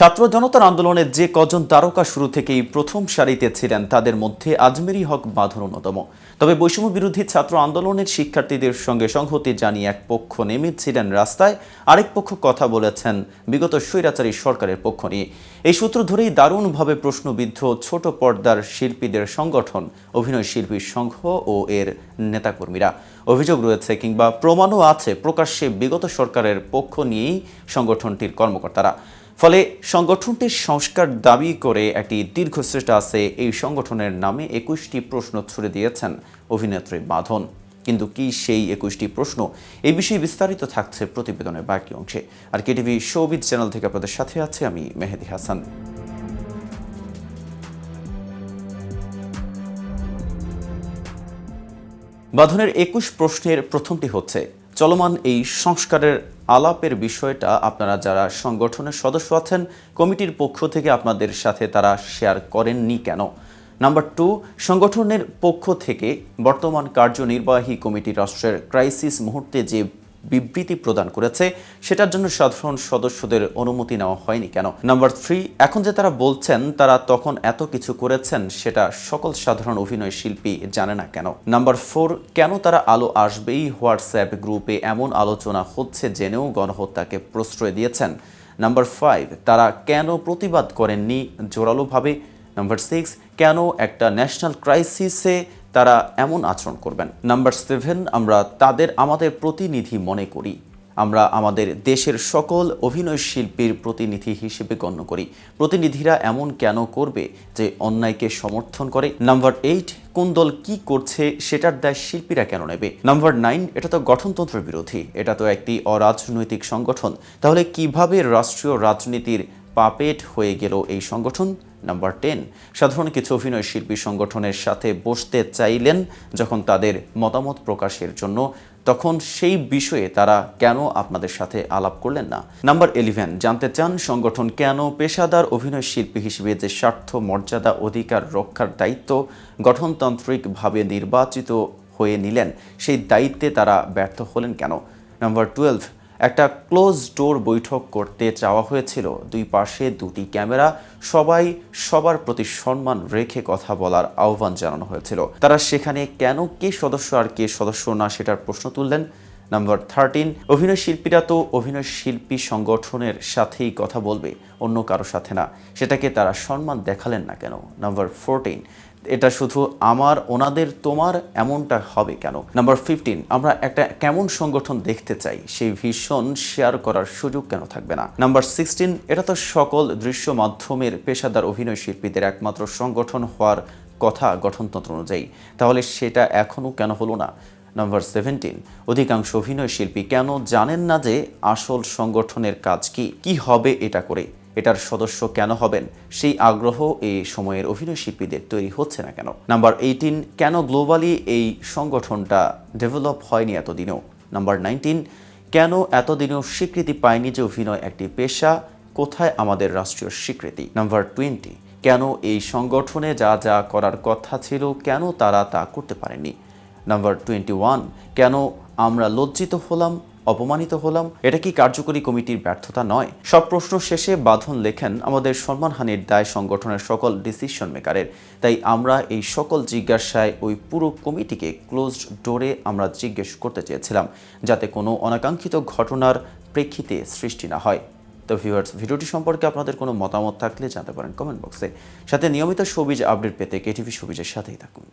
ছাত্র জনতার আন্দোলনে যে কজন তারকা শুরু থেকেই প্রথম সারিতে ছিলেন, তাদের মধ্যে আজমেরি হক বাঁধর অন্যতম। তবে বৈষম্য বিরোধী ছাত্র আন্দোলনের শিক্ষার্থীদের সঙ্গে সংহতি জানিয়ে এক পক্ষ নেমেছিলেন রাস্তায়, আরেক পক্ষ কথা বলেছেন বিগত স্বৈরাচারী সরকারের পক্ষ নিয়ে। এই সূত্র ধরেই দারুণভাবে প্রশ্নবিদ্ধ ছোট পর্দার শিল্পীদের সংগঠন, অভিনয় শিল্পী সংঘ ও এর নেতাকর্মীরা। অভিযোগ রয়েছে কিংবা প্রমাণও আছে প্রকাশ্যে বিগত সরকারের পক্ষ নিয়েই সংগঠনটির কর্মকর্তারা। ফলে সংগঠনটির সংস্কার দাবি করে একটি দীর্ঘশ্রেষ্ঠ আছে এই সংগঠনের নামে একুশটি প্রশ্ন ছুড়ে দিয়েছেন অভিনেত্রী বাঁধন কিন্তু কি সেই একুশটি প্রশ্ন? এই বিষয়ে বিস্তারিত থাকছে প্রতিবেদনের বাকি অংশে। আর কেটিভি শোবিদ চ্যানেল থেকে আপনাদের সাথে আছে আমি মেহেদি হাসান। বাঁধনের একুশ প্রশ্নের প্রথমটি হচ্ছে চলমান এই সংস্কারের আলাপের বিষয়টা আপনারা যারা সংগঠনের সদস্য আছেন, কমিটির পক্ষ থেকে আপনাদের সাথে তারা শেয়ার করেননি কেন? নাম্বার টু সংগঠনের পক্ষ থেকে বর্তমান কার্যনির্বাহী কমিটি রাষ্ট্রের ক্রাইসিস মুহূর্তে যে বিবৃতি প্রদান করেছে। সেটার জন্য সাধারণ সদস্যদের অনুমতি নেওয়া হয়নি কেন? নাম্বার থ্রি এখন যে তারা বলছেন, তারা তখন এত কিছু করেছেন, সেটা সকল সাধারণ অভিনয় শিল্পী জানে না কেন? নাম্বার ফোর কেন তারা আলো আসবেই? হোয়াটসঅ্যাপ গ্রুপে এমন আলোচনা হচ্ছে জেনেও গণহত্যাকে প্রশ্রয় দিয়েছেন। নাম্বার ফাইভ তারা কেন প্রতিবাদ করেননি? জোরালোভাবে। নাম্বার সিক্স কেন একটা ন্যাশনাল ক্রাইসিসে তারা এমন আচরণ করবেন। নাম্বার সেভেন আমরা তাদের আমাদের প্রতিনিধি মনে করি। আমরা আমাদের দেশের সকল অভিনয় শিল্পীর প্রতিনিধি হিসেবে গণ্য করি। প্রতিনিধিরা এমন কেন করবে যে অন্যায়কে সমর্থন করে? নাম্বার এইট কোন দল কি করছে সেটার দায় শিল্পীরা কেন নেবে? নাম্বার নাইন এটা তো গঠনতন্ত্র বিরোধী। এটা তো একটি অরাজনৈতিক সংগঠন। তাহলে কীভাবে রাষ্ট্রীয় রাজনীতির পাপেট হয়ে গেল এই সংগঠন? Number ten. সাধারণ কিছু অভিনয় শিল্পী সংগঠনের সাথে বসতে চাইলেন যখন তাদের মতামত প্রকাশের জন্য, তখন সেই বিষয়ে তারা কেন আপনাদের সাথে আলাপ করলেন না? নাম্বার ইলেভেন, জানতে চান সংগঠন কেন পেশাদার অভিনয় শিল্পী হিসেবে যে স্বার্থ, মর্যাদা, অধিকার রক্ষার দায়িত্ব গঠনতান্ত্রিকভাবে নির্বাচিত হয়ে নিলেন, সেই দায়িত্বে তারা ব্যর্থ হলেন কেন? নাম্বার টুয়েলভ একটা ক্লোজ ডোর বৈঠক করতে চাওয়া হয়েছিল। দুই পাশে দুটি ক্যামেরা, সবাই সবার প্রতি সম্মান রেখে কথা বলার আহ্বান জানানো হয়েছিল। তারা সেখানে কেন, কে সদস্য আর কে সদস্য না সেটার প্রশ্ন তুললেন। নাম্বার থার্টিন অভিনয় শিল্পীরা তো অভিনয় শিল্পী সংগঠনের সাথেই কথা বলবে, অন্য কারও সাথে না। সেটাকে তারা সম্মান দেখালেন না কেন? নাম্বার ফোরটিন এটা শুধু আমার, ওনাদের, তোমার এমনটা হবে কেন? নাম্বার ফিফটিন আমরা একটা কেমন সংগঠন দেখতে চাই? সেই ভীষণ শেয়ার করার সুযোগ কেন থাকবে না? নাম্বার সিক্সটিন এটা তো সকল দৃশ্য মাধ্যমের পেশাদার অভিনয় শিল্পীদের একমাত্র সংগঠন হওয়ার কথা গঠনতন্ত্র অনুযায়ী। তাহলে সেটা এখনও কেন হলো না? নাম্বার সেভেন্টিন অধিকাংশ অভিনয় শিল্পী কেন জানেন না যে আসল সংগঠনের কাজ কি? কি হবে এটা করে? এটার সদস্য কেন হবেন? সেই আগ্রহ এই সময়ের অভিনয় শিল্পীদের তৈরি হচ্ছে না কেন? নাম্বার এইটিন কেন গ্লোবালি এই সংগঠনটা ডেভেলপ হয়নি এতদিনেও? নাম্বার নাইনটিন কেন এতদিনেও স্বীকৃতি পায়নি যে অভিনয় একটি পেশা? কোথায় আমাদের রাষ্ট্রীয় স্বীকৃতি? নাম্বার টোয়েন্টি কেন এই সংগঠনে যা যা করার কথা ছিল, কেন তারা তা করতে পারেনি নাম্বার টোয়েন্টি ওয়ান কেন আমরা লজ্জিত হলাম? অপমানিত হলাম, এটা কি কার্যকরী কমিটির ব্যর্থতা নয়? সব প্রশ্ন শেষে বাঁধন লেখেন আমাদের সম্মানহানির দায় সংগঠনের সকল ডিসিশন মেকারের তাই আমরা এই সকল জিজ্ঞাসায় ওই পুরো কমিটিকে ক্লোজড ডোরে আমরা জিজ্ঞেস করতে চেয়েছিলাম, যাতে কোনো অনাকাঙ্ক্ষিত ঘটনার প্রেক্ষিতে সৃষ্টি না হয়। তো ভিউয়ার্স ভিডিওটি সম্পর্কে আপনাদের কোনো মতামত থাকলে জানতে পারেন কমেন্ট বক্সে সাথে নিয়মিত সবিজ আপডেট পেতে কেটিভি সবিজের সাথেই থাকুন।